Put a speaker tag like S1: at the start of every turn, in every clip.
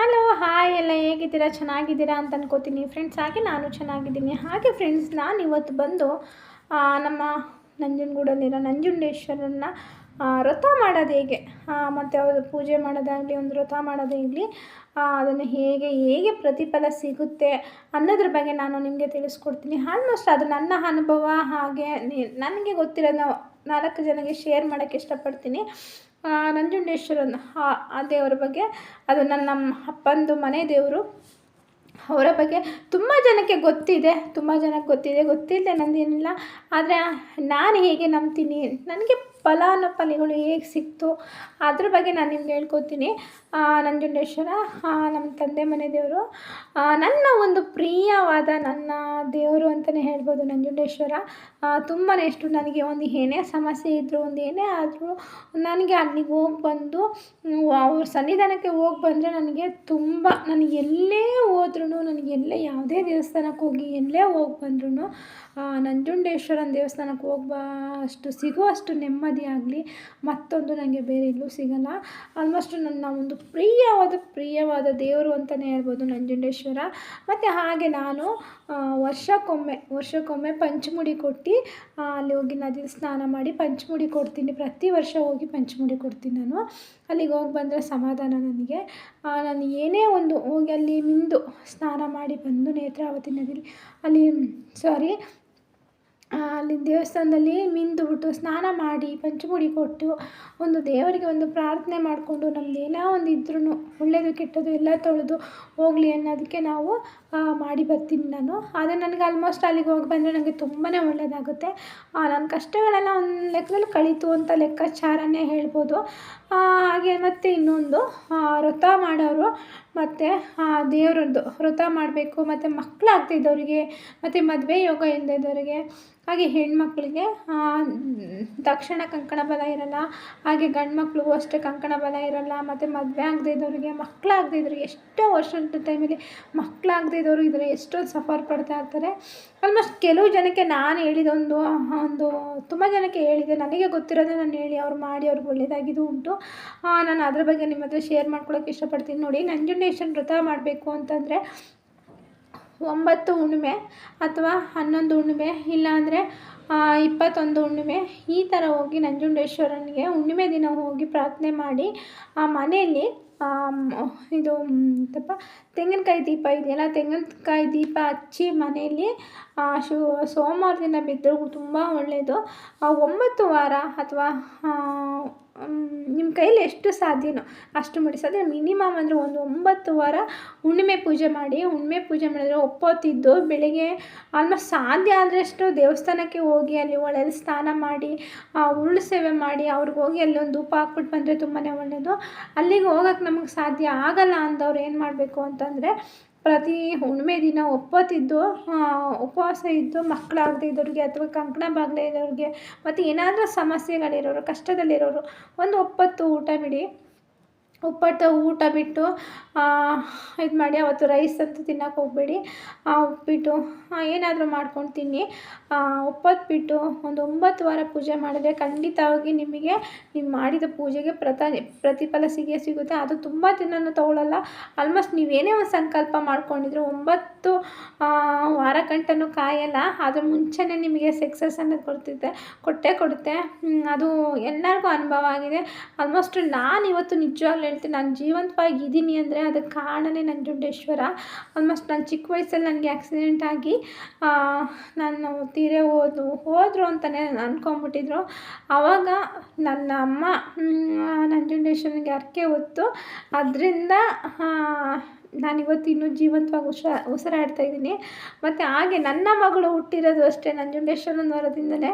S1: Hello hi ಎಲ್ಲ ಹೇಗಿದ್ದೀರಾ? ಚೆನ್ನಾಗಿದ್ದೀರಾ ಅಂತ ಅನ್ಕೋತೀನಿ. ಫ್ರೆಂಡ್ಸ್ ಹಾಗೆ ನಾನು ಚೆನ್ನಾಗಿದ್ದೀನಿ. ಹಾಗೆ ಫ್ರೆಂಡ್ಸ್ ನಾನು ಇವತ್ತು ಬಂದು ನಮ್ಮ ನಂಜನಗೂಡಲ್ಲಿರೋ ನಂಜುಂಡೇಶ್ವರನ್ನ ಆ, ವ್ರತ ಮಾಡೋದು ಹೇಗೆ? ಮತ್ತು ಅವರು ಪೂಜೆ ಮಾಡೋದಾಗಲಿ ಒಂದು ವ್ರತ ಮಾಡೋದಾಗಲಿ ಅದನ್ನು ಹೇಗೆ ಹೇಗೆ ಪ್ರತಿಫಲ ಸಿಗುತ್ತೆ ಅನ್ನೋದ್ರ ಬಗ್ಗೆ ನಾನು ನಿಮಗೆ ತಿಳಿಸ್ಕೊಡ್ತೀನಿ. ಆಲ್ಮೋಸ್ಟ್ ಅದು ನನ್ನ ಅನುಭವ ಹಾಗೆ ನನಗೆ ಗೊತ್ತಿರೋದು ನಾಲ್ಕು ಜನಕ್ಕೆ ಶೇರ್ ಮಾಡೋಕ್ಕೆ ಇಷ್ಟಪಡ್ತೀನಿ. ನಂಜುಂಡೇಶ್ವರನ, ಆ- ದೇವರ ಬಗ್ಗೆ, ಅದು ನನ್ನ ನಮ್ಮ ಅಪ್ಪಂದು ಮನೆ ದೇವರು. ಅವರ ಬಗ್ಗೆ ತುಂಬ ಜನಕ್ಕೆ ಗೊತ್ತಿದೆ, ತುಂಬ ಜನಕ್ಕೆ ಗೊತ್ತಿದೆ. ಗೊತ್ತಿಲ್ಲದೆ ನಂದೇನಿಲ್ಲ ಆದರೆ ನಾನು ಹೇಗೆ ನಂಬ್ತೀನಿ? ನನಗೆ ಫಲಾನುಫಲಿಗಳು ಹೇಗೆ ಸಿಕ್ತು? ಅದ್ರ ಬಗ್ಗೆ ನಾನು ನಿಮ್ಗೆ ಹೇಳ್ಕೊತೀನಿ ನಂಜುಂಡೇಶ್ವರ ನಮ್ಮ ತಂದೆ ಮನೆ ದೇವರು. ನನ್ನ ಒಂದು ಪ್ರಿಯವಾದ ನನ್ನ ದೇವರು ಅಂತಲೇ ಹೇಳ್ಬೋದು ನಂಜುಂಡೇಶ್ವರ. ತುಂಬಾ ಇಷ್ಟು ನನಗೆ ಒಂದು ಏನೇ ಸಮಸ್ಯೆ ಇದ್ದರೂ ಒಂದು ಏನೇ ಆದರೂ ನನಗೆ ಅಲ್ಲಿಗೆ ಹೋಗಿ ಬಂದು ಅವ್ರ ಸನ್ನಿಧಾನಕ್ಕೆ ಹೋಗಿ ಬಂದರೆ ನನಗೆ ತುಂಬ ನನಗೆ ಎಲ್ಲೇ ಹೋದ್ರೂ ನನಗೆ ಎಲ್ಲೇ ಯಾವುದೇ ದೇವಸ್ಥಾನಕ್ಕೆ ಹೋಗಿ ಎಲ್ಲೇ ಹೋಗಿ ಬಂದ್ರೂ ನಂಜುಂಡೇಶ್ವರನ ದೇವಸ್ಥಾನಕ್ಕೆ ಹೋಗ್ಬಾ ಅಷ್ಟು ಸಿಗೋ ಅಷ್ಟು ನೆಮ್ಮದಿ ಆಗಲಿ. ಮತ್ತೊಂದು ನನಗೆ ಬೇರೆ ಎಲ್ಲೂ ಸಿಗಲ್ಲ. ಆಲ್ಮೋಸ್ಟ್ ನನ್ನ ಒಂದು ಪ್ರಿಯವಾದ ಪ್ರಿಯವಾದ ದೇವರು ಅಂತಲೇ ಹೇಳ್ಬೋದು ನಂಜುಂಡೇಶ್ವರ. ಮತ್ತು ಹಾಗೆ ನಾನು ವರ್ಷಕ್ಕೊಮ್ಮೆ ವರ್ಷಕ್ಕೊಮ್ಮೆ ಪಂಚಮುಡಿ ಕೊಟ್ಟು ಅಲ್ಲಿ ಹೋಗಿ ನದಿ ಸ್ನಾನ ಮಾಡಿ ಪಂಚಮುಡಿ ಕೊಡ್ತೀನಿ. ಪ್ರತಿ ವರ್ಷ ಹೋಗಿ ಪಂಚಮುಡಿ ಕೊಡ್ತೀನಿ ನಾನು. ಅಲ್ಲಿಗೆ ಹೋಗಿ ಬಂದರೆ ಸಮಾಧಾನ ನನಗೆ. ನಾನು ಏನೇ ಒಂದು ಹೋಗಿ ಅಲ್ಲಿ ಮಿಂದು ಸ್ನಾನ ಮಾಡಿ ಬಂದು ನೇತ್ರಾವತಿ ನದಿಲಿ, ಅಲ್ಲಿ ಸಾರಿ ಅಲ್ಲಿ ದೇವಸ್ಥಾನದಲ್ಲಿ ಮಿಂದು ಬಿಟ್ಟು ಸ್ನಾನ ಮಾಡಿ ಪಂಚಮುಡಿ ಕೊಟ್ಟು ಒಂದು ದೇವರಿಗೆ ಒಂದು ಪ್ರಾರ್ಥನೆ ಮಾಡಿಕೊಂಡು ನಮ್ದು ಏನೋ ಒಂದು ಇದ್ರೂ ಒಳ್ಳೆಯದು ಕೆಟ್ಟದ್ದು ಎಲ್ಲ ತೊಳೆದು ಹೋಗಲಿ ಅನ್ನೋದಕ್ಕೆ ನಾವು ಮಾಡಿ ಬರ್ತೀನಿ ನಾನು. ಆದರೆ ನನಗೆ ಆಲ್ಮೋಸ್ಟ್ ಅಲ್ಲಿಗೆ ಹೋಗಿ ಬಂದರೆ ನನಗೆ ತುಂಬಾ ಒಳ್ಳೆಯದಾಗುತ್ತೆ ನನ್ನ ಕಷ್ಟಗಳೆಲ್ಲ ಒಂದು ಲೆಕ್ಕದಲ್ಲಿ ಕಳೀತು ಅಂತ ಲೆಕ್ಕಾಚಾರನೇ ಹೇಳ್ಬೋದು. ಹಾಗೆ ಮತ್ತು ಇನ್ನೊಂದು ವ್ರತ ಮಾಡೋರು ಮತ್ತು ದೇವರದ್ದು ವ್ರತ ಮಾಡಬೇಕು, ಮತ್ತು ಮಕ್ಕಳಾಗ್ತಿದ್ದವ್ರಿಗೆ ಮತ್ತು ಮದುವೆ ಯೋಗ ಇಲ್ಲದಿದ್ದವ್ರಿಗೆ ಹಾಗೆ ಹೆಣ್ಮಕ್ಳಿಗೆ ತಕ್ಷಣ ಕಂಕಣ ಬಲ ಇರಲ್ಲ, ಹಾಗೆ ಗಂಡು ಮಕ್ಳಿಗೂ ಅಷ್ಟೇ ಕಂಕಣ ಬಲ ಇರಲ್ಲ, ಮತ್ತು ಮದುವೆ ಆಗದೇ ಇದ್ದವ್ರಿಗೆ ಮಕ್ಕಳಾಗದೇ ಇದ್ದವ್ರಿಗೆ ಎಷ್ಟೋ ವರ್ಷದ ಟೈಮಲ್ಲಿ ಮಕ್ಕಳಾಗದೇ ಇದ್ದವರು ಇದ್ದರೆ ಎಷ್ಟೊಂದು ಸಫರ್ ಪಡ್ತಾ ಇರ್ತಾರೆ. ಆಲ್ಮೋಸ್ಟ್ ಕೆಲವು ಜನಕ್ಕೆ ನಾನು ಹೇಳಿದೊಂದು ಒಂದು ತುಂಬ ಜನಕ್ಕೆ ಹೇಳಿದೆ. ನನಗೆ ಗೊತ್ತಿರೋದೇ ನಾನು ಹೇಳಿ, ಅವ್ರು ಮಾಡಿ, ಅವ್ರಿಗೆ ಒಳ್ಳೆಯದಾಗಿದ್ದು ಉಂಟು. ನಾನು ಅದ್ರ ಬಗ್ಗೆ ನಿಮ್ಮ ಹತ್ರ ಶೇರ್ ಮಾಡ್ಕೊಳ್ಳೋಕೆ ಇಷ್ಟಪಡ್ತೀನಿ. ನೋಡಿ, ನಂಜುಂಡೇಶ್ವರನ ವ್ರತ ಮಾಡಬೇಕು ಅಂತಂದರೆ ಒಂಬತ್ತು ಹುಣ್ಣಿಮೆ ಅಥವಾ ಹನ್ನೊಂದು ಹುಣ್ಣಿಮೆ ಇಲ್ಲಾಂದರೆ ಇಪ್ಪತ್ತೊಂದು ಹುಣ್ಣಿಮೆ ಈ ಥರ ಹೋಗಿ ನಂಜುಂಡೇಶ್ವರನಿಗೆ ಹುಣ್ಣಿಮೆ ದಿನ ಹೋಗಿ ಪ್ರಾರ್ಥನೆ ಮಾಡಿ, ಆ ಮನೆಯಲ್ಲಿ ಇದು ತಪ್ಪ ತೆಂಗಿನಕಾಯಿ ದೀಪ ಇದೆಯಲ್ಲ ತೆಂಗಿನಕಾಯಿ ದೀಪ ಹಚ್ಚಿ ಮನೆಯಲ್ಲಿ ಶು ದಿನ ಬಿದ್ದರೂ ತುಂಬ ಒಳ್ಳೆಯದು ಒಂಬತ್ತು ವಾರ ಅಥವಾ ನಿಮ್ಮ ಕೈಯಲ್ಲಿ ಎಷ್ಟು ಸಾಧ್ಯನೋ ಅಷ್ಟು ಮಾಡಿಸೋದ್ರೆ ಮಿನಿಮಮ್ ಅಂದರೆ ಒಂದು ಒಂಬತ್ತು ವಾರ ಹುಣ್ಣಿಮೆ ಪೂಜೆ ಮಾಡಿ ಹುಣ್ಣಿಮೆ ಪೂಜೆ ಮಾಡಿದ್ರೆ ಒಪ್ಪೋತಿದ್ದು ಬೆಳಿಗ್ಗೆ ಆಲ್ಮೋಸ್ಟ್ ಸಾಧ್ಯ ಆದಷ್ಟು ದೇವಸ್ಥಾನಕ್ಕೆ ಹೋಗಿ ಅಲ್ಲಿ ಒಳ್ಳೆಯಲ್ಲಿ ಸ್ನಾನ ಮಾಡಿ ಆ, ಉರುಳು ಸೇವೆ ಮಾಡಿ ಅವ್ರಿಗೆ ಹೋಗಿ ಅಲ್ಲಿ ಒಂದು ಧೂಪ ಹಾಕ್ಬಿಟ್ಟು ಬಂದರೆ ತುಂಬಾ ಒಳ್ಳೆಯದು ಅಲ್ಲಿಗೆ ಹೋಗಕ್ಕೆ ನಮಗೆ ಸಾಧ್ಯ ಆಗಲ್ಲ ಅಂದವ್ರು ಏನು ಮಾಡಬೇಕು ಅಂತಂದರೆ ಪ್ರತಿ ಹುಣ್ಣಿಮೆ ದಿನ ಒಪ್ಪತ್ತಿದ್ದು ಉಪವಾಸ ಇದ್ದು, ಮಕ್ಕಳಾಗದೇ ಇದ್ದವ್ರಿಗೆ ಅಥವಾ ಕಂಕಣ ಬಾಗಲೇ ಇರೋರಿಗೆ ಮತ್ತು ಏನಾದರೂ ಸಮಸ್ಯೆಗಳಿರೋರು, ಕಷ್ಟದಲ್ಲಿರೋರು, ಒಂದು ಒಪ್ಪತ್ತು ಊಟ ಬಿಡಿ. ಒಪ್ಪಟ್ಟು ಊಟ ಬಿಟ್ಟು ಇದು ಮಾಡಿ ಅವತ್ತು ರೈಸ್ ಅಂತೂ ತಿನ್ನಕ್ಕೆ ಹೋಗಬೇಡಿ. ಉಪ್ಪಿಟ್ಟು ಏನಾದರೂ ಮಾಡ್ಕೊಂಡು ತಿನ್ನಿ. ಉಪ್ಪತ್ತು ಬಿಟ್ಟು ಒಂದು ಒಂಬತ್ತು ವಾರ ಪೂಜೆ ಮಾಡಿದ್ರೆ ಖಂಡಿತವಾಗಿ ನಿಮಗೆ ನೀವು ಮಾಡಿದ ಪೂಜೆಗೆ ಪ್ರತ, ಪ್ರತಿಫಲ ಸಿಗೇ ಸಿಗುತ್ತೆ. ಅದು ತುಂಬ ದಿನನೂ ತಗೊಳ್ಳಲ್ಲ ಆಲ್ಮೋಸ್ಟ್ ನೀವೇನೇ ಒಂದು ಸಂಕಲ್ಪ ಮಾಡ್ಕೊಂಡಿದ್ರು ಒಂಬತ್ತು ಆ, ವಾರ ಗಂಟನೂ ಕಾಯಲ್ಲ. ಅದ್ರ ಮುಂಚೆನೇ ನಿಮಗೆ ಸಕ್ಸಸ್ ಅನ್ನೋದು ಕೊಡ್ತಿದ್ದೆ ಕೊಟ್ಟೇ ಕೊಡುತ್ತೆ. ಅದು ಎಲ್ಲರಿಗೂ ಅನುಭವ ಆಗಿದೆ. ಆಲ್ಮೋಸ್ಟ್ ನಾನು ಇವತ್ತು ನಿಜವಾಗ್ಲೂ ಹೇಳ್ತೀನಿ ನಾನು ಜೀವಂತವಾಗಿ ಇದ್ದೀನಿ ಅಂದರೆ ಅದಕ್ಕೆ ಕಾರಣನೇ ನಂಜುಂಡೇಶ್ವರ ಆಲ್ಮೋಸ್ಟ್ ನಾನು ಚಿಕ್ಕ ವಯಸ್ಸಲ್ಲಿ ನನಗೆ ಆಕ್ಸಿಡೆಂಟ್ ಆಗಿ ನಾನು ತೀರೆ ಹೋದು ಹೋದರು ಅಂತಲೇ ಅಂದ್ಕೊಂಬಿಟ್ಟಿದ್ರು ಆವಾಗ ನನ್ನ ಅಮ್ಮ ನಂಜುಂಡೇಶ್ವರನಿಗೆ ಅರ್ಕೆ ಹೊತ್ತು ಅದರಿಂದ ನಾನಿವತ್ತು ಇನ್ನೂ ಜೀವಂತವಾಗಿ ಉಸ ಉಸಿರಾಡ್ತಾ ಇದ್ದೀನಿ. ಮತ್ತು ಹಾಗೆ ನನ್ನ ಮಗಳು ಹುಟ್ಟಿರೋದು ಅಷ್ಟೇ ನಂಜುಂಡೇಶ್ವರನ ವರದಿಂದಲೇ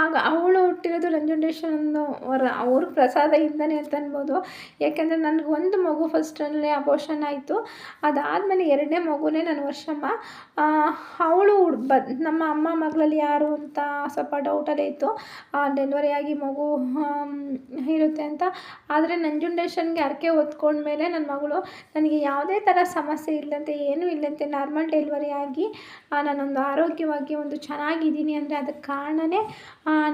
S1: ಆಗ ಅವಳು ಹುಟ್ಟಿರೋದು ನಂಜುಂಡೇಶ್ವರನ ಅವರ ಅವ್ರ ಪ್ರಸಾದದಿಂದನೇ ಅಂತ ಅನ್ಬೋದು. ಯಾಕೆಂದರೆ ನನಗೆ ಒಂದು ಮಗು ಫಸ್ಟಲ್ಲೇ ಅಬೋಷನ್ ಆಯಿತು. ಅದಾದಮೇಲೆ ಎರಡನೇ ಮಗುನೇ ನನ್ನ ವರ್ಷಮ್ಮ. ಅವಳು ಬ ನಮ್ಮ ಅಮ್ಮ ಮಗಳಲ್ಲಿ ಯಾರು ಅಂತ ಸ್ವಲ್ಪ ಡೌಟಲ್ಲೇ ಇತ್ತು. ಡೆಲಿವರಿ ಆಗಿ ಮಗು ಇರುತ್ತೆ ಅಂತ. ಆದರೆ ನಂಜುಂಡೇಶನ್ಗೆ ಹರಕೆ ಹೊತ್ಕೊಂಡ್ಮೇಲೆ ನನ್ನ ಮಗಳು, ನನಗೆ ಯಾವುದೇ ಥರ ಸಮಸ್ಯೆ ಇಲ್ಲಂತೆ, ಏನೂ ಇಲ್ಲಂತೆ ನಾರ್ಮಲ್ ಡೆಲಿವರಿ ಆಗಿ ನಾನೊಂದು ಆರೋಗ್ಯವಾಗಿ ಒಂದು ಚೆನ್ನಾಗಿದ್ದೀನಿ. ಅಂದರೆ ಅದಕ್ಕೆ ಕಾರಣನೇ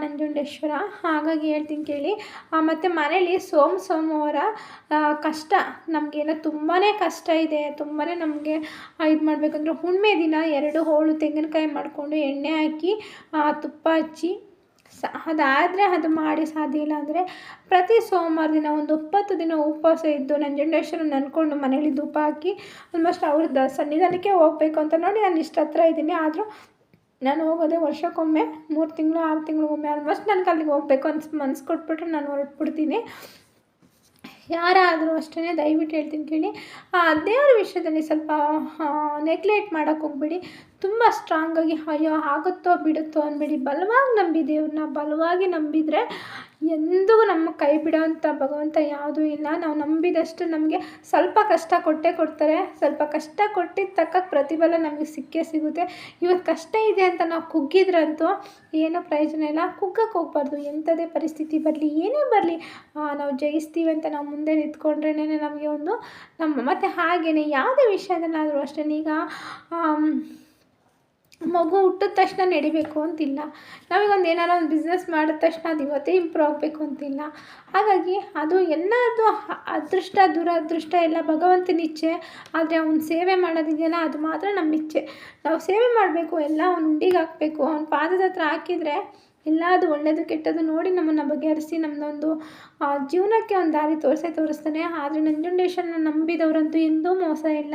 S1: ನಂಜುಂಡೇಶ್ವರ, ಹಾಗಾಗಿ ಹೇಳ್ತೀನಿ ಕೇಳಿ. ಮತ್ತು ಮನೇಲಿ ಸೋಮ ಸೋಮವಾರ ಕಷ್ಟ ನಮಗೇನೋ ತುಂಬಾ ಕಷ್ಟ ಇದೆ ತುಂಬಾ ನಮಗೆ ಇದು ಮಾಡಬೇಕಂದ್ರೆ ಹುಣ್ಮೆ ದಿನ ಎರಡು ಹೋಳು ತೆಂಗಿನಕಾಯಿ ಮಾಡಿಕೊಂಡು ಎಣ್ಣೆ ಹಾಕಿ ತುಪ್ಪ ಹಚ್ಚಿ, ಸ, ಅದಾದರೆ ಅದು ಮಾಡಿ ಸಾಧ್ಯ ಇಲ್ಲ ಅಂದರೆ ಪ್ರತಿ ಸೋಮವಾರ ದಿನ ಒಂದು ಇಪ್ಪತ್ತು ದಿನ ಉಪವಾಸ ಇದ್ದು ನಂಜುಂಡೇಶ್ವರನ ನೆನ್ಕೊಂಡು ಮನೇಲಿ ಧೂಪ ಹಾಕಿ, ಆಲ್ಮೋಸ್ಟ್ ಅವ್ರದ್ದು ಸನ್ನಿಧಾನಕ್ಕೆ ಹೋಗ್ಬೇಕು ಅಂತ ನೋಡಿ ನಾನು ಇಷ್ಟ ಹತ್ರ ಇದ್ದೀನಿ. ಆದರೂ ನಾನು ಹೋಗೋದೇ ವರ್ಷಕ್ಕೊಮ್ಮೆ, ಮೂರು ತಿಂಗಳು, ಆರು ತಿಂಗಳಿಗೊಮ್ಮೆ ಆಲ್ಮೋಸ್ಟ್ ನನಗೆ ಅಲ್ಲಿಗೆ ಹೋಗ್ಬೇಕು ಅನ್ಸ್, ಮನ್ಸು ಕೊಟ್ಬಿಟ್ರೆ ನಾನು ಹೊರಟ್ಬಿಡ್ತೀನಿ. ಯಾರಾದರೂ ಅಷ್ಟೇ ದಯವಿಟ್ಟು ಹೇಳ್ತೀನಿ ಕೇಳಿ. ಆ, ದೇವರ ವಿಷಯದಲ್ಲಿ ಸ್ವಲ್ಪ ನೆಗ್ಲೆಕ್ಟ್ ಮಾಡೋಕ್ಕೆ ಹೋಗ್ಬೇಡಿ. ತುಂಬ ಸ್ಟ್ರಾಂಗಾಗಿ ಅಯ್ಯೋ, ಆಗುತ್ತೋ ಬಿಡುತ್ತೋ ಅಂದ್ಬಿಡಿ ಬಲವಾಗಿ ನಂಬಿ ದೇವ್ರನ್ನ, ಬಲವಾಗಿ ನಂಬಿದರೆ ಎಂದೂ ನಮ್ಮ ಕೈ ಬಿಡೋವಂಥ ಭಗವಂತ ಯಾವುದೂ ಇಲ್ಲ. ನಾವು ನಂಬಿದಷ್ಟು ನಮಗೆ ಸ್ವಲ್ಪ ಕಷ್ಟ ಕೊಟ್ಟೇ ಕೊಡ್ತಾರೆ. ಸ್ವಲ್ಪ ಕಷ್ಟ ಕೊಟ್ಟಿದ್ದ ತಕ್ಕ ಪ್ರತಿಫಲ ನಮಗೆ ಸಿಕ್ಕೇ ಸಿಗುತ್ತೆ. ಇವತ್ತು ಕಷ್ಟ ಇದೆ ಅಂತ ನಾವು ಕುಗ್ಗಿದ್ರಂತೂ ಏನೂ ಪ್ರಯೋಜನ ಇಲ್ಲ. ಕುಗ್ಗಕ್ಕೆ ಹೋಗ್ಬಾರ್ದು. ಎಂಥದೇ ಪರಿಸ್ಥಿತಿ ಬರಲಿ, ಏನೇ ಬರಲಿ ನಾವು ಜಯಿಸ್ತೀವಿ ಅಂತ ನಾವು ಮುಂದೆ ನಿಂತ್ಕೊಂಡ್ರೇ ನಮಗೆ ಒಂದು ನಮ್ಮ, ಮತ್ತು ಹಾಗೆಯೇ ಯಾವುದೇ ವಿಷಯದಲ್ಲಾದರೂ ಅಷ್ಟೇ ಈಗ ಮಗು ಹುಟ್ಟಿದ ತಕ್ಷಣ ನಡಿಬೇಕು ಅಂತಿಲ್ಲ. ನಾವೀಗೊಂದು ಏನಾರ ಒಂದು ಬಿಸ್ನೆಸ್ ಮಾಡಿದ ತಕ್ಷಣ ಅದು ಇವತ್ತೇ ಇಂಪ್ರೂವ್ ಆಗಬೇಕು ಅಂತಿಲ್ಲ. ಹಾಗಾಗಿ ಅದು ಎಲ್ಲದು ಅದೃಷ್ಟ, ದುರದೃಷ್ಟ ಎಲ್ಲ ಭಗವಂತನ ಇಚ್ಛೆ. ಆದರೆ ಅವನು ಸೇವೆ ಮಾಡೋದಿದೆಯಲ್ಲ, ಅದು ಮಾತ್ರ ನಮ್ಮ ಇಚ್ಛೆ ನಾವು ಸೇವೆ ಮಾಡಬೇಕು, ಎಲ್ಲ ಅವ್ನು ಉಂಡಿಗೆ ಹಾಕಬೇಕು. ಅವ್ನ ಪಾದದ ಹತ್ರ ಹಾಕಿದರೆ ಎಲ್ಲ ಅದು ಒಳ್ಳೆಯದು ಕೆಟ್ಟದ್ದು ನೋಡಿ ನಮ್ಮನ್ನು ಬಗೆಹರಿಸಿ ನಮ್ಮದೊಂದು ಜೀವನಕ್ಕೆ ಒಂದು ದಾರಿ ತೋರಿಸೇ ತೋರಿಸ್ತಾನೆ. ಆದರೆ ನಂಜುಂಡೇಶ್ವರನ ನಂಬಿದವರಂತೂ ಎಂದೂ ಮೋಸ ಇಲ್ಲ.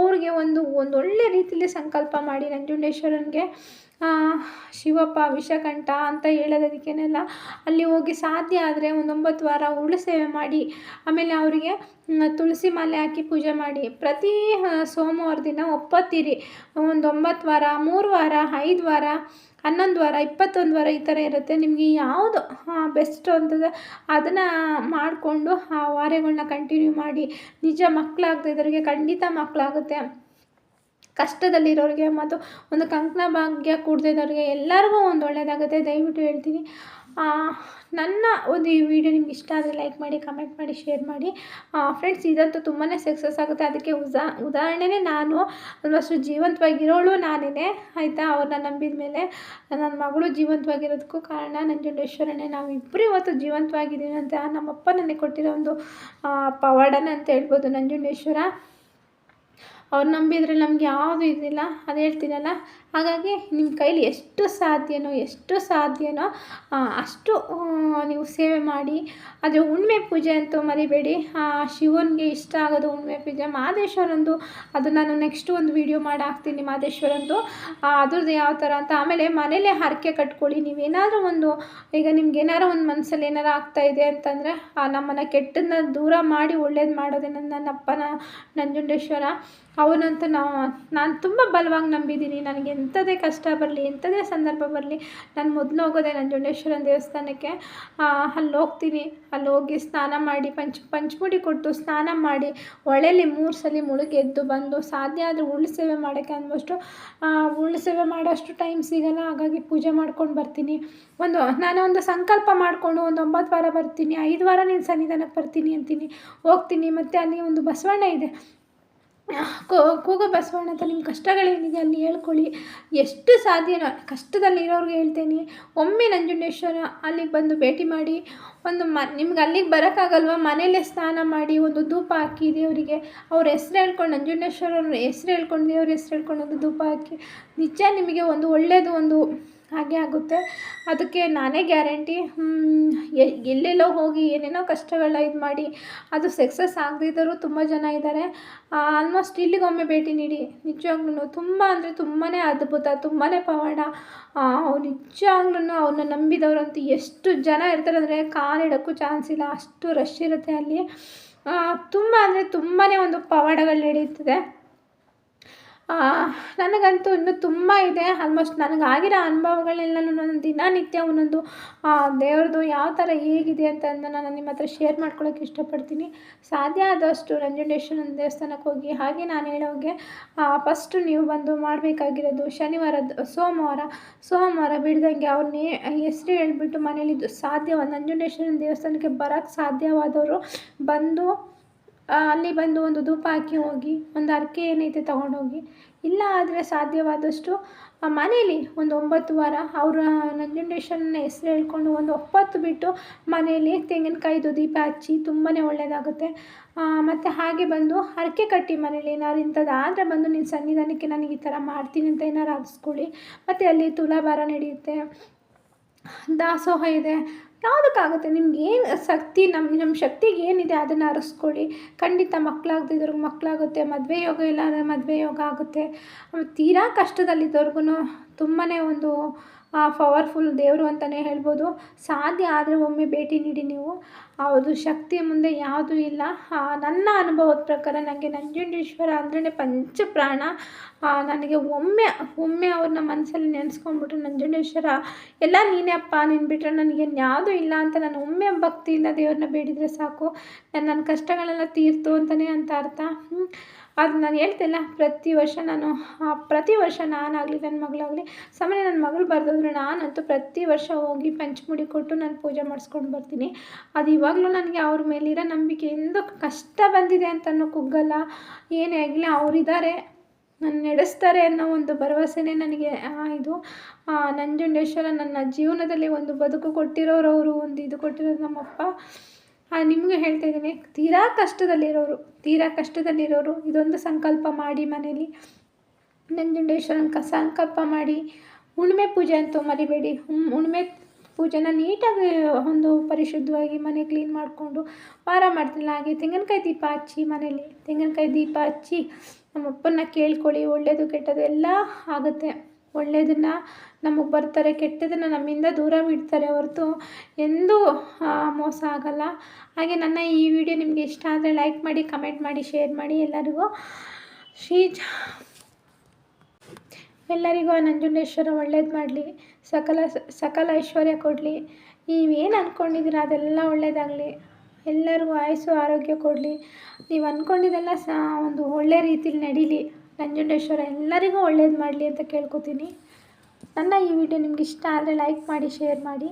S1: ಅವ್ರಿಗೆ ಒಂದು ಒಂದು ಒಳ್ಳೆ ರೀತಿಯಲ್ಲಿ ಸಂಕಲ್ಪ ಮಾಡಿ ನಂಜುಂಡೇಶ್ವರನಿಗೆ ಶಿವಪ್ಪ, ವಿಷಕಂಠ ಅಂತ ಹೇಳೋದಕ್ಕೇನೆಲ್ಲ ಅಲ್ಲಿ ಹೋಗಿ ಸಾಧ್ಯ ಆದರೆ ಒಂದು ಒಂಬತ್ತು ವಾರ ಉರುಳು ಸೇವೆ ಮಾಡಿ, ಆಮೇಲೆ ಅವರಿಗೆ ತುಳಸಿ ಮಾಲೆ ಹಾಕಿ ಪೂಜೆ ಮಾಡಿ. ಪ್ರತಿ ಸೋಮವಾರ ದಿನ ಒಪ್ಪತ್ತಿರಿ. ಒಂದು ಒಂಬತ್ತು ವಾರ, ಮೂರು ವಾರ, ಐದು ವಾರ ಹನ್ನೊಂದು ವಾರ ಇಪ್ಪತ್ತೊಂದು ವಾರ ಈ ಥರ ಇರುತ್ತೆ. ನಿಮಗೆ ಯಾವುದು ಬೆಸ್ಟು ಅಂತಂದರೆ ಅದನ್ನು ಮಾಡಿಕೊಂಡು ಆ ವಾರಗಳನ್ನ ಕಂಟಿನ್ಯೂ ಮಾಡಿ, ನಿಜ ಮಕ್ಕಳಾಗದೇ ಇದ್ದವ್ರಿಗೆ ಖಂಡಿತ ಮಕ್ಕಳಾಗುತ್ತೆ ಕಷ್ಟದಲ್ಲಿರೋರಿಗೆ ಮತ್ತು ಒಂದು ಕಂಕಣ ಭಾಗ್ಯ ಕೂಡದೇ ಇದ್ದವ್ರಿಗೆ ಎಲ್ಲರಿಗೂ ಒಂದು ಒಳ್ಳೆಯದಾಗುತ್ತೆ ದಯವಿಟ್ಟು ಹೇಳ್ತೀನಿ. ನನ್ನ ಒಂದು ಈ ವಿಡಿಯೋ ನಿಮ್ಗೆ ಇಷ್ಟ ಆದರೆ ಲೈಕ್ ಮಾಡಿ ಕಮೆಂಟ್ ಮಾಡಿ ಶೇರ್ ಮಾಡಿ. ಫ್ರೆಂಡ್ಸ್ ಇದಂತೂ ತುಂಬಾ ಸಕ್ಸಸ್ ಆಗುತ್ತೆ. ಅದಕ್ಕೆ ಉದಾ, ಉದಾಹರಣೆನೇ ನಾನು ಆಲ್ಮೋಸ್ಟ್ ಜೀವಂತವಾಗಿರೋಳು ನಾನೇ ಆಯಿತಾ? ಅವ್ರನ್ನ ನಂಬಿದ ಮೇಲೆ ನನ್ನ ಮಗಳು ಜೀವಂತವಾಗಿರೋದಕ್ಕೂ ಕಾರಣ ನಂಜುಂಡೇಶ್ವರನೇ ನಾವು ಇಬ್ಬರು ಇವತ್ತು ಜೀವಂತವಾಗಿದ್ದೀವಿ ಅಂತ ನಮ್ಮಪ್ಪ ನನಗೆ ಕೊಟ್ಟಿರೋ ಒಂದು ಪವಾಡನ ಅಂತ ಹೇಳ್ಬೋದು ನಂಜುಂಡೇಶ್ವರ ಅವ್ರು ನಂಬಿದರೆ ನಮ್ಗೆ ಯಾವುದು ಇದಿಲ್ಲ. ಅದು ಹೇಳ್ತೀನಲ್ಲ ಹಾಗಾಗಿ ನಿಮ್ಮ ಕೈಲಿ ಎಷ್ಟು ಸಾಧ್ಯನೋ ಎಷ್ಟು ಸಾಧ್ಯನೋ ಅಷ್ಟು ನೀವು ಸೇವೆ ಮಾಡಿ. ಆದರೆ ಹುಣ್ಮೆ ಪೂಜೆ ಅಂತೂ ಮರಿಬೇಡಿ. ಆ, ಶಿವನಿಗೆ ಇಷ್ಟ ಆಗೋದು ಹುಣ್ಮೆ ಪೂಜೆ. ಮಹದೇಶ್ವರಂದು ಅದು ನಾನು ನೆಕ್ಸ್ಟ್ ಒಂದು ವಿಡಿಯೋ ಮಾಡಿ ಹಾಕ್ತೀನಿ ಮಹದೇಶ್ವರಂದು. ಆ, ಅದ್ರದ್ದು ಯಾವ ಥರ ಅಂತ. ಆಮೇಲೆ ಮನೇಲೆ ಹರಕೆ ಕಟ್ಕೊಳ್ಳಿ. ನೀವೇನಾದರೂ ಒಂದು ಈಗ ನಿಮ್ಗೆ ಏನಾರು ಒಂದು ಮನಸ್ಸಲ್ಲಿ ಏನಾರು ಆಗ್ತಾ ಇದೆ ಅಂತಂದರೆ ನಮ್ಮನ್ನು ಕೆಟ್ಟದನ್ನ ದೂರ ಮಾಡಿ ಒಳ್ಳೇದು ಮಾಡೋದೇ ನನ್ನ ನನ್ನಪ್ಪನ ನಂಜುಂಡೇಶ್ವರ. ಅವನಂತೂ ನಾವು ನಾನು ತುಂಬ ಬಲವಾಗಿ ನಂಬಿದ್ದೀನಿ ನನಗೆ ಎಂಥದೇ ಕಷ್ಟ ಬರಲಿ, ಎಂಥದೇ ಸಂದರ್ಭ ಬರಲಿ, ನಾನು ಮೊದಲು ಹೋಗೋದೆ ನಂಜುಂಡೇಶ್ವರನ ದೇವಸ್ಥಾನಕ್ಕೆ. ಅಲ್ಲಿ ಹೋಗ್ತೀನಿ. ಅಲ್ಲಿ ಹೋಗಿ ಸ್ನಾನ ಮಾಡಿ, ಪಂಚ, ಪಂಚಮುಡಿ ಕೊಟ್ಟು ಸ್ನಾನ ಮಾಡಿ ಒಳೆಯಲ್ಲಿ ಮೂರು ಸಲ ಮುಳುಗೆದ್ದು ಬಂದು, ಸಾಧ್ಯ ಆದರೆ ಉಳ್ಳು ಸೇವೆ ಮಾಡೋಕ್ಕೆ ಆಲ್ಮೋಸ್ಟು ಉಳ್ಳು ಸೇವೆ ಮಾಡೋಷ್ಟು ಟೈಮ್ ಸಿಗಲ್ಲ, ಹಾಗಾಗಿ ಪೂಜೆ ಮಾಡ್ಕೊಂಡು ಬರ್ತೀನಿ. ಒಂದು, ನಾನು ಒಂದು ಸಂಕಲ್ಪ ಮಾಡಿಕೊಂಡು ಒಂದು ಒಂಬತ್ತು ವಾರ ಬರ್ತೀನಿ. ಐದು ವಾರ ನೀನು ಸನ್ನಿಧಾನಕ್ಕೆ ಬರ್ತೀನಿ ಅಂತೀನಿ. ಹೋಗ್ತೀನಿ. ಮತ್ತು ಅಲ್ಲಿ ಒಂದು ಬಸವಣ್ಣ ಇದೆ. ಕೂಗೋ ಬಸವಣ್ಣ ಅಂತ ನಿಮ್ಮ ಕಷ್ಟಗಳೇನಿದೆ ಅಲ್ಲಿ ಹೇಳ್ಕೊಳ್ಳಿ. ಎಷ್ಟು ಸಾಧ್ಯನೋ ಕಷ್ಟದಲ್ಲಿರೋರ್ಗೆ ಹೇಳ್ತೇನೆ. ಒಮ್ಮೆ ನಂಜುಂಡೇಶ್ವರ ಅಲ್ಲಿಗೆ ಬಂದು ಭೇಟಿ ಮಾಡಿ, ಒಂದು ಮ ನಿಮ್ಗೆ ಅಲ್ಲಿಗೆ ಬರೋಕ್ಕಾಗಲ್ವ? ಮನೆಯಲ್ಲೇ ಸ್ನಾನ ಮಾಡಿ, ಒಂದು ಧೂಪ ಹಾಕಿ ದೇವರಿಗೆ. ಅವ್ರ ಹೆಸ್ರು ಹೇಳ್ಕೊಂಡು, ನಂಜುಂಡೇಶ್ವರವ್ರ ಹೆಸ್ರು ಹೇಳ್ಕೊಂಡು, ದೇವ್ರ ಹೆಸ್ರು ಹೇಳ್ಕೊಂಡು ಒಂದು ಧೂಪ ಹಾಕಿ. ನಿಜ ನಿಮಗೆ ಒಂದು ಒಳ್ಳೆಯದು ಒಂದು ಹಾಗೆ ಆಗುತ್ತೆ. ಅದಕ್ಕೆ ನಾನೇ ಗ್ಯಾರಂಟಿ. ಎಲ್ಲೆಲ್ಲೋ ಹೋಗಿ ಏನೇನೋ ಕಷ್ಟಗಳನ್ನ ಇದು ಮಾಡಿ ಅದು ಸಕ್ಸಸ್ ಆಗದಿದ್ದರೂ ತುಂಬ ಜನ ಇದ್ದಾರೆ. ಆಲ್ಮೋಸ್ಟ್ ಇಲ್ಲಿಗೊಮ್ಮೆ ಭೇಟಿ ನೀಡಿ. ನಿಜವಾಗ್ಲೂ ತುಂಬ ಅಂದರೆ ತುಂಬಾ ಅದ್ಭುತ ತುಂಬಾ ಪವಾಡ. ನಿಜವಾಗ್ಲೂ ಅವ್ರನ್ನ ನಂಬಿದವರಂತೂ ಎಷ್ಟು ಜನ ಇರ್ತಾರೆ ಅಂದರೆ ಕಾಲಿಡೋಕ್ಕೂ ಚಾನ್ಸ್ ಇಲ್ಲ. ಅಷ್ಟು ರಶ್ ಇರುತ್ತೆ ಅಲ್ಲಿ. ತುಂಬ ಅಂದರೆ ತುಂಬಾ ಒಂದು ಪವಾಡಗಳು ನಡೀತದೆ ಆ, ನನಗಂತೂ ಇನ್ನೂ ತುಂಬ ಇದೆ. ಆಲ್ಮೋಸ್ಟ್ ನನಗಾಗಿರೋ ಅನುಭವಗಳನ್ನೆಲ್ಲ ನಾನು ದಿನನಿತ್ಯ ಒಂದೊಂದು ದೇವ್ರದ್ದು ಯಾವ ಥರ ಹೇಗಿದೆ ಅಂತ ನಾನು ನಿಮ್ಮ ಹತ್ರ ಶೇರ್ ಮಾಡ್ಕೊಳ್ಳೋಕೆ ಇಷ್ಟಪಡ್ತೀನಿ. ಸಾಧ್ಯ ಆದಷ್ಟು ನಂಜುಂಡೇಶ್ವರನ ದೇವಸ್ಥಾನಕ್ಕೆ ಹೋಗಿ, ಹಾಗೆ ನಾನು ಹೇಳೋಗೆ ಫಸ್ಟು ನೀವು ಬಂದು ಮಾಡಬೇಕಾಗಿರೋದು ಶನಿವಾರದ, ಸೋಮವಾರ ಸೋಮವಾರ ಬಿಡ್ದಂಗೆ ಅವ್ರನ್ನೇ ಹೆಸರು ಹೇಳ್ಬಿಟ್ಟು ಮನೇಲಿದ್ದು ಸಾಧ್ಯ ನಂಜುಂಡೇಶ್ವರನ ದೇವಸ್ಥಾನಕ್ಕೆ ಬರೋಕ್ಕೆ ಸಾಧ್ಯವಾದವರು ಬಂದು ಅಲ್ಲಿ ಬಂದು ಒಂದು ಧೂಪ ಹಾಕಿ ಹೋಗಿ, ಒಂದು ಹರಕೆ ಏನೈತೆ ತೊಗೊಂಡೋಗಿ. ಇಲ್ಲ ಆದರೆ ಸಾಧ್ಯವಾದಷ್ಟು ಮನೇಲಿ ಒಂದು ಒಂಬತ್ತು ವಾರ ಅವರ ನಂಜುಂಡೇಶ್ವರನ ಹೆಸರು ಹೇಳ್ಕೊಂಡು ಒಂದು ಒಪ್ಪತ್ತು ಬಿಟ್ಟು ಮನೆಯಲ್ಲಿ ತೆಂಗಿನಕಾಯ್ದು ದೀಪ ಹಚ್ಚಿ ತುಂಬಾ ಒಳ್ಳೆಯದಾಗುತ್ತೆ ಮತ್ತು ಹಾಗೆ ಬಂದು ಹರಕೆ ಕಟ್ಟಿ ಮನೇಲಿ ಏನಾದ್ರು ಇಂಥದ್ದು ಆದರೆ ಬಂದು ನಿನ್ನ ಸನ್ನಿಧಾನಕ್ಕೆ ನನಗೆ ಈ ಥರ ಮಾಡ್ತೀನಿ ಅಂತ ಏನಾರು ಹಾಕ್ಸ್ಕೊಳ್ಳಿ. ಮತ್ತು ಅಲ್ಲಿ ತುಲಾಭಾರ ನಡೆಯುತ್ತೆ. ದಾಸೋಹ ಇದೆ. ಯಾವುದಕ್ಕಾಗುತ್ತೆ? ನಿಮ್ಗೆ ಏನು ಶಕ್ತಿ ನಮ್ಮ ನಮ್ಮ ಶಕ್ತಿಗೆ ಏನಿದೆ ಅದನ್ನು ಅರಸ್ಕೊಳ್ಳಿ. ಖಂಡಿತ ಮಕ್ಕಳಾಗದಿದ್ದವ್ರಿಗೆ ಮಕ್ಕಳಾಗುತ್ತೆ ಮದುವೆ ಯೋಗ ಇಲ್ಲ ಅಂದರೆ ಮದುವೆ ಯೋಗ ಆಗುತ್ತೆ. ತೀರಾ ಕಷ್ಟದಲ್ಲಿದ್ದವ್ರಿಗೂ ತುಂಬಾ ಒಂದು ಪವರ್ಫುಲ್ ದೇವರು ಅಂತಲೇ ಹೇಳ್ಬೋದು. ಸಾಧ್ಯ ಆದರೆ ಒಮ್ಮೆ ಭೇಟಿ ನೀಡಿ ನೀವು. ಹೌದು, ಶಕ್ತಿ ಮುಂದೆ ಯಾವುದೂ ಇಲ್ಲ. ನನ್ನ ಅನುಭವದ ಪ್ರಕಾರ ನನಗೆ ನಂಜುಂಡೇಶ್ವರ ಅಂದ್ರೇ ಪಂಚಪ್ರಾಣ. ನನಗೆ ಒಮ್ಮೆ ಒಮ್ಮೆ ಅವ್ರನ್ನ ಮನಸ್ಸಲ್ಲಿ ನೆನೆಸ್ಕೊಂಡ್ಬಿಟ್ರೆ ನಂಜುಂಡೇಶ್ವರ, ಎಲ್ಲ ನೀನೇ ಅಪ್ಪ, ನೀನು ಬಿಟ್ಟರೆ ನನಗೆ ಯಾವುದೂ ಇಲ್ಲ ಅಂತ ನಾನು ಒಮ್ಮೆ ಭಕ್ತಿಯಿಂದ ದೇವ್ರನ್ನ ಬೇಡಿದರೆ ಸಾಕು. ನನ್ನ ನನ್ನ ಕಷ್ಟಗಳೆಲ್ಲ ತೀರ್ತು ಅಂತಲೇ ಅಂತ ಅರ್ಥ. ಅದು ನಾನು ಹೇಳ್ತಿಲ್ಲ ಪ್ರತಿ ವರ್ಷ ನಾನು ಪ್ರತಿ ವರ್ಷ ನಾನಾಗಲಿ, ನನ್ನ ಮಗಳಾಗಲಿ, ಸಾಮಾನ್ಯ ನನ್ನ ಮಗಳು ಬರೆದಿದ್ರು ನಾನಂತೂ ಪ್ರತಿ ವರ್ಷ ಹೋಗಿ ಪಂಚಮುಡಿ ಕೊಟ್ಟು ನಾನು ಪೂಜೆ ಮಾಡಿಸ್ಕೊಂಡು ಬರ್ತೀನಿ. ಅದು ಇವಾಗಲೂ ನನಗೆ ಅವ್ರ ಮೇಲಿರೋ ನಂಬಿಕೆ ಎಂದು ಕಷ್ಟ ಬಂದಿದೆ ಅಂತಲೂ ಕುಗ್ಗಲ್ಲ, ಏನೇ ಆಗಲಿ ಅವರಿದ್ದಾರೆ ನನ್ನ ನಡೆಸ್ತಾರೆ ಅನ್ನೋ ಒಂದು ಭರವಸೆನೇ ನನಗೆ ಇದು ನಂಜುಂಡೇಶ್ವರ ನನ್ನ ಜೀವನದಲ್ಲಿ ಒಂದು ಬದುಕು ಕೊಟ್ಟಿರೋರು ಅವರು, ಒಂದು ಇದು ಕೊಟ್ಟಿರೋದು ನಮ್ಮಪ್ಪ. ನಿಮಗೂ ಹೇಳ್ತಾ ಇದ್ದೀನಿ, ತೀರಾ ಕಷ್ಟದಲ್ಲಿರೋರು ತೀರಾ ಕಷ್ಟದಲ್ಲಿರೋರು ಇದೊಂದು ಸಂಕಲ್ಪ ಮಾಡಿ ಮನೇಲಿ. ನಂಜುಂಡೇಶ್ವರನ ಕ ಸಂಕಲ್ಪ ಮಾಡಿ ಹುಣ್ಮೆ ಪೂಜೆ ಅಂತೂ ಮರಿಬೇಡಿ. ಹುಣ್ಮೆ ಪೂಜೆನ ನೀಟಾಗಿ ಒಂದು ಪರಿಶುದ್ಧವಾಗಿ ಮನೆ ಕ್ಲೀನ್ ಮಾಡಿಕೊಂಡು ವಾರ ಮಾಡ್ತಿಲ್ಲ, ಹಾಗೆ ತೆಂಗಿನಕಾಯಿ ದೀಪ ಹಚ್ಚಿ ಮನೇಲಿ. ತೆಂಗಿನಕಾಯಿ ದೀಪ ಹಚ್ಚಿ ನಮ್ಮಪ್ಪನ ಕೇಳ್ಕೊಳ್ಳಿ ಒಳ್ಳೆಯದು ಕೆಟ್ಟದ್ದು ಎಲ್ಲ ಆಗುತ್ತೆ. ಒಳ್ಳೆಯದನ್ನು ನಮಗೆ ಬರ್ತಾರೆ, ಕೆಟ್ಟದನ್ನು ನಮ್ಮಿಂದ ದೂರ ಬಿಡ್ತಾರೆ ಹೊರತು ಎಂದೂ ಮೋಸ ಆಗಲ್ಲ. ಹಾಗೆ ನನ್ನ ಈ ವಿಡಿಯೋ ನಿಮಗೆ ಇಷ್ಟ ಆದರೆ ಲೈಕ್ ಮಾಡಿ ಕಮೆಂಟ್ ಮಾಡಿ ಶೇರ್ ಮಾಡಿ ಎಲ್ಲರಿಗೂ. ಶ್ರೀ ಎಲ್ಲರಿಗೂ ನಂಜುಂಡೇಶ್ವರ ಒಳ್ಳೇದು ಮಾಡಲಿ, ಸಕಲ ಸಕಲ ಐಶ್ವರ್ಯ ಕೊಡಲಿ. ನೀವೇನು ಅಂದ್ಕೊಂಡಿದ್ದೀರ ಅದೆಲ್ಲ ಒಳ್ಳೆಯದಾಗಲಿ ಎಲ್ಲರಿಗೂ ಆಯಸ್ಸು, ಆರೋಗ್ಯ ಕೊಡಲಿ. ನೀವು ಅಂದ್ಕೊಂಡಿದ್ದೆಲ್ಲ ಸಹ ಒಂದು ಒಳ್ಳೆ ರೀತಿಲಿ ನಡೀಲಿ. ನಂಜುಂಡೇಶ್ವರ, ಎಲ್ಲರಿಗೂ ಒಳ್ಳೇದು ಮಾಡಲಿ ಅಂತ ಕೇಳ್ಕೊತೀನಿ. ನನ್ನ ಈ ವಿಡಿಯೋ ನಿಮ್ಗೆ ಇಷ್ಟ ಆದರೆ ಲೈಕ್ ಮಾಡಿ ಶೇರ್ ಮಾಡಿ.